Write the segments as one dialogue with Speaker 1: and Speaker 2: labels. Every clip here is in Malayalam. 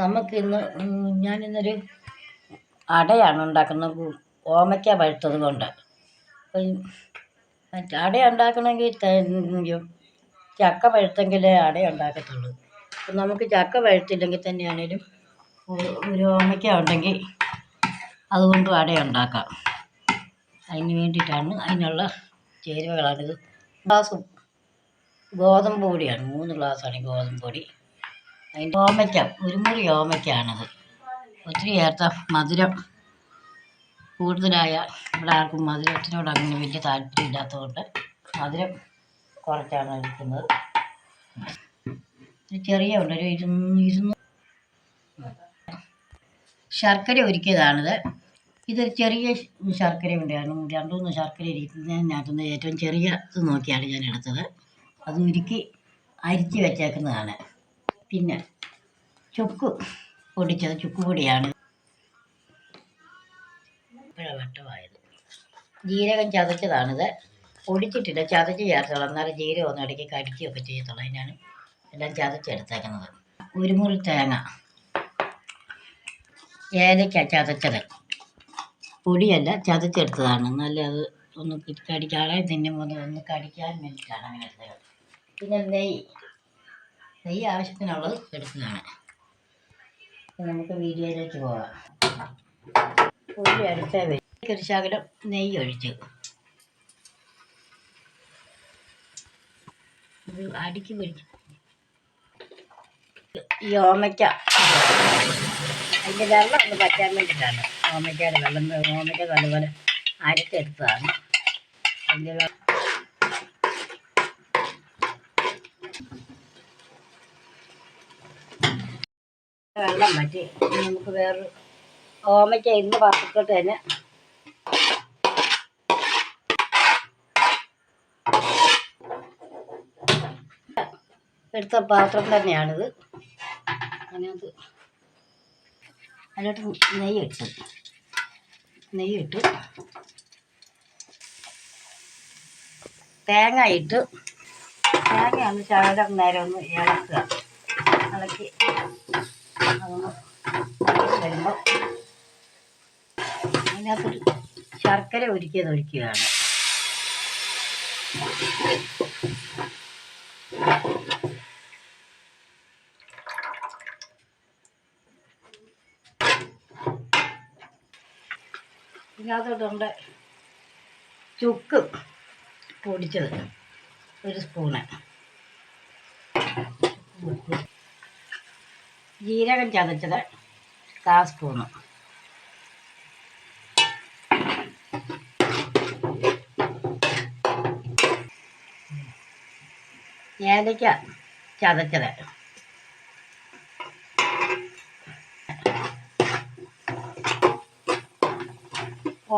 Speaker 1: നമുക്കിന്ന് ഞാനിന്നൊരു അടയാണ് ഉണ്ടാക്കുന്നത്. ഓമയ്ക്ക പഴുത്തത് കൊണ്ട്. അട ഉണ്ടാക്കണമെങ്കിൽ ചക്ക പഴുത്തെങ്കിലേ അട ഉണ്ടാക്കത്തുള്ളൂ. അപ്പം നമുക്ക് ചക്ക പഴുത്തില്ലെങ്കിൽ തന്നെയാണേലും ഒരു ഓമയ്ക്ക ഉണ്ടെങ്കിൽ അതുകൊണ്ട് അട ഉണ്ടാക്കാം. അതിന് വേണ്ടിയിട്ടാണ് അതിനുള്ള ചേരുവകളാണിത്. ഗ്ലാസ് ഗോതമ്പ് പൊടിയാണ്. മൂന്ന് ഗ്ലാസ്സാണ് ഗോതമ്പ് പൊടി. അതിന്റെ ഓമയ്ക്ക ഒരു മുറി ഓമയ്ക്കാണത്. ഒത്തിരി ചേർത്ത മധുരം. കൂടുതലായ ഇവിടെ ആർക്കും മധുരത്തിനോട് അങ്ങനെ വലിയ താല്പര്യം ഇല്ലാത്തതുകൊണ്ട് മധുരം കുറച്ചാണ് എടുക്കുന്നത്. ചെറിയ ഉണ്ട് ഒരു ഇരുന്നൂ ഇരുന്നൂ. ശർക്കര ഒരുക്കിയതാണിത്. ഇതൊരു ചെറിയ ശർക്കര ഉണ്ടായിരുന്നു രണ്ട് മൂന്ന് ശർക്കര ഇരിക്കുന്നതിനകത്തുനിന്ന് ഏറ്റവും ചെറിയ ഇത് നോക്കിയാണ് ഞാൻ എടുത്തത്. അത് ഉരുക്കി അരിച്ച് വെച്ചേക്കുന്നതാണ്. പിന്നെ ചുക്ക് പൊടിച്ചത് ചുക്ക് പൊടിയാണ്. വട്ടമായത്. ജീരകം ചതച്ചതാണിത്. പൊടിച്ചിട്ടില്ല ചതച്ച് ചേർത്തോളാം എന്നാലും ജീരകം ഒന്ന് ഇടയ്ക്ക് കടിക്കുകയൊക്കെ ചെയ്യത്തുള്ളൂ അതിനാണ് എല്ലാം ചതച്ചെടുത്തേക്കുന്നത്. ഒരു മുറി തേങ്ങ. ഏലക്ക ചതച്ചത്. പൊടിയല്ല ചതച്ചെടുത്തതാണ്. എന്നാലും അത് ഒന്ന് കടിക്കാതെ തിന്നുമ്പോൾ ഒന്ന് കടിക്കാൻ വേണ്ടിയിട്ടാണ് അങ്ങനെ പിന്നെ നെയ്യ്. നെയ്യ് ആവശ്യത്തിനുള്ളത് എടുക്കുന്നതാണ്. നമുക്ക് വീഡിയോയിലേക്ക് പോകാം. ഉള്ളി അടുത്ത ഒരു ശകലം നെയ്യ് ഒഴിച്ചു. ഇത് അടിക്ക് പിടിച്ച്. ഈ ഓമയ്ക്ക. അതിന്റെ വെള്ളം ഒന്ന് പറ്റാൻ വേണ്ടിയിട്ടാണ് ഓമയ്ക്കയുടെ വെള്ളം. ഓമയ്ക്ക നല്ലപോലെ അരച്ചെടുത്തതാണ്. അതിന്റെ വെള്ളം പറ്റി നമുക്ക് വേറൊരു ഓമയ്ക്ക ഇന്ന് പാത്രത്തോട്ട് തന്നെ എടുത്ത പാത്രം തന്നെയാണിത്. അതിനകത്ത് അതിനകത്ത് നെയ്യ് ഇട്ട് നെയ്യ് ഇട്ടു തേങ്ങ ഇട്ട് തേങ്ങ ഒന്ന് ചാടം നേരം ഒന്ന് ഇളക്കുക. ഇളക്കി. വരുമ്പോൾ അതിനകത്തൊരു ശർക്കര ഒരുക്കിയത് ഒഴിക്കുകയാണ്. ഇതിനകത്തോട്ടുണ്ട് ചുക്ക് പൊടിച്ചത് ഒരു സ്പൂണ്. ജീരകം ചതച്ചത് കാ സ്പൂണ്. ഏലയ്ക്ക ചതച്ചത്.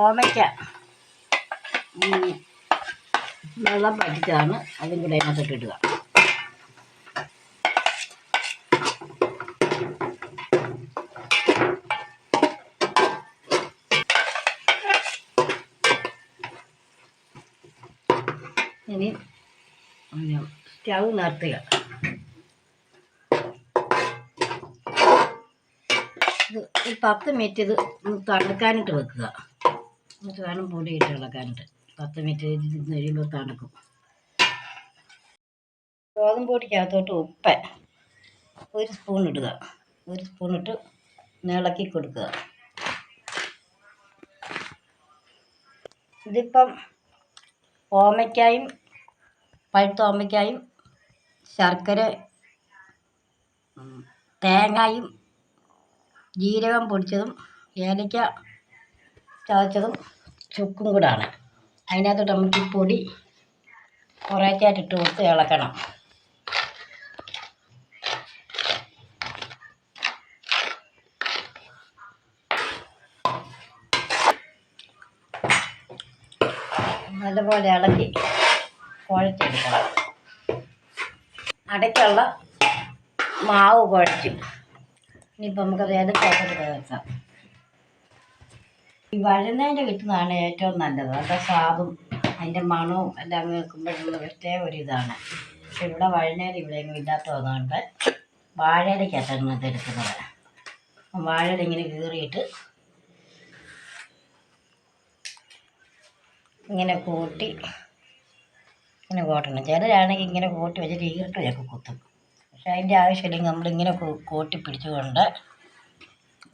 Speaker 1: ഓമയ്ക്ക വെള്ളം പറ്റിച്ചതാണ് അതും കൂടെ അതിനകത്തോട്ട് ഇടുക. ഇനി സ്റ്റൗ നിർത്തുക. ഇത് ഒരു പത്ത് മിനിറ്റ് ഇത് തണുക്കാനിട്ട് വെക്കുക. എന്നിട്ട് വേണം പൊടി ഇട്ട് ഇളക്കാനിട്ട് പത്ത് മിനിറ്റ് ഇത് കഴിയുമ്പോൾ തണുക്കും. ഗോതമ്പ് പൊടിക്കകത്തോട്ട് ഉപ്പ് ഒരു സ്പൂൺ ഇടുക. ഒരു സ്പൂൺ ഇട്ട് ഇളക്കി കൊടുക്കുക. ഇതിപ്പം ഓമയ്ക്കായും പഴുത്ത ഓമയ്ക്കായും ശർക്കര തേങ്ങയും ജീരകം പൊടിച്ചതും ഏലയ്ക്ക ചതച്ചതും ചുക്കും കൂടാണ്. അതിനകത്തോട്ട് നമുക്ക് പൊടി കുറേശ്ശായിട്ട് ഇട്ട് കൊടുത്ത് ഇളക്കണം. നല്ലപോലെ ഇളക്കി കുഴച്ചെടുക്കണം അടയ്ക്കുള്ള മാവ് കുഴച്ചു ഇനിയിപ്പോൾ നമുക്കത് ഏലക്കാത്തോട്ട് വെക്കാം. ഈ വഴുന്നതിന്റെ കിട്ടുന്നതാണ് ഏറ്റവും നല്ലത്. അതിന്റെ സ്വാദും അതിന്റെ മണവും എല്ലാം കേൾക്കുമ്പോഴുള്ള പ്രത്യേക ഒരു ഇതാണ്. പക്ഷെ ഇവിടെ വഴുന്നേര് ഇവിടെ എങ്ങും ഇല്ലാത്തതുകൊണ്ട് വാഴയിലേക്കാണ് ഇത് എടുക്കുന്നത് വാഴയുടെ ഇങ്ങനെ കീറിയിട്ട് ഇങ്ങനെ കൂട്ടി ഇങ്ങനെ കൂട്ടണം. ചിലരാണെങ്കിൽ ഇങ്ങനെ കോട്ടി വെച്ചിട്ട് ഈർട്ടിലൊക്കെ കുത്തും. പക്ഷെ അതിന്റെ ആവശ്യമില്ലെങ്കിൽ നമ്മളിങ്ങനെ കൂട്ടി പിടിച്ചുകൊണ്ട്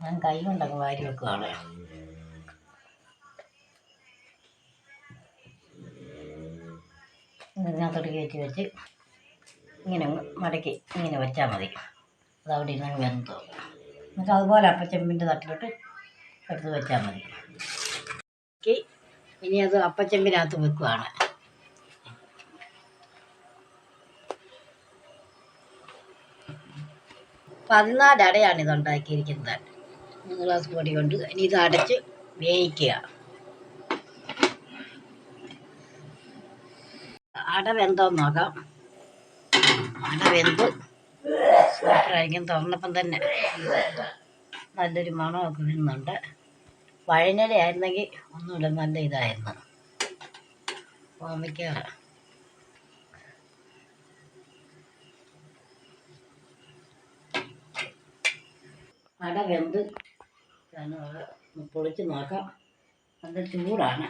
Speaker 1: ഞാൻ കൈ കൊണ്ടൊക്കെ വാരി വെക്കുകയാണ് ഇതിനകത്തോട്ട് കയറ്റി വെച്ച് ഇങ്ങനെ മടക്കി ഇങ്ങനെ വെച്ചാൽ മതി. അത് അവിടെ ഇരുന്ന് വെന്തോ എന്നിട്ട് അതുപോലെ അപ്പച്ചെമ്പിന്റെ തട്ടിലോട്ട് എടുത്ത് വെച്ചാൽ മതി. ഇനി അത് അപ്പച്ചെമ്പിനകത്ത് വെക്കുവാണ്. പതിനാല് അടയാണ് ഇത് ഉണ്ടാക്കിയിരിക്കുന്നത് മൂന്ന് ഗ്ലാസ് പൊടി കൊണ്ട് ഇനി ഇത് അടച്ച് വേവിക്കുക. അട വെന്തോ നോക്കാം. അട വെന്ത് സൂപ്പറായിരിക്കും തുറന്നപ്പം തന്നെ. നല്ലൊരു മണമൊക്കെ വരുന്നുണ്ട്. വഴനട ആയിരുന്നെങ്കിൽ ഒന്നുമില്ല നല്ല ഇതായിരുന്നു. ഓമയ്ക്ക അട വെന്ത് പൊളിച്ച് നോക്കാം. നല്ല ചൂടാണ്.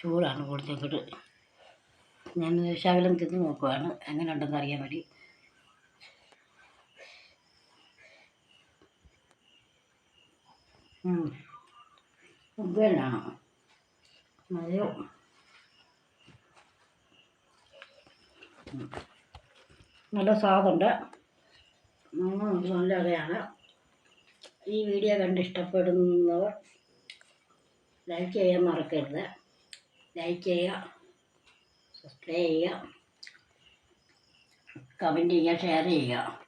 Speaker 1: ചൂടാണ് കൊടുത്തേക്കിട്ട് ഞാൻ ശകലം തിന്ന് നോക്കുവാണ്. എങ്ങനെ ഉണ്ടെന്ന് അറിയാൻ വേണ്ടി. ഉഗ്രനാണ് നല്ല നല്ല സ്വാദുണ്ട്. നല്ല കഥയാണ് ഈ വീഡിയോ കണ്ട് ഇഷ്ടപ്പെടുന്നവർ ലൈക്ക് ചെയ്യാൻ മറക്കരുത്. ലൈക്ക് ചെയ്യുക സബ്സ്ക്രൈബ് ചെയ്യുക കമന്റ് ചെയ്യുക ഷെയർ ചെയ്യുക.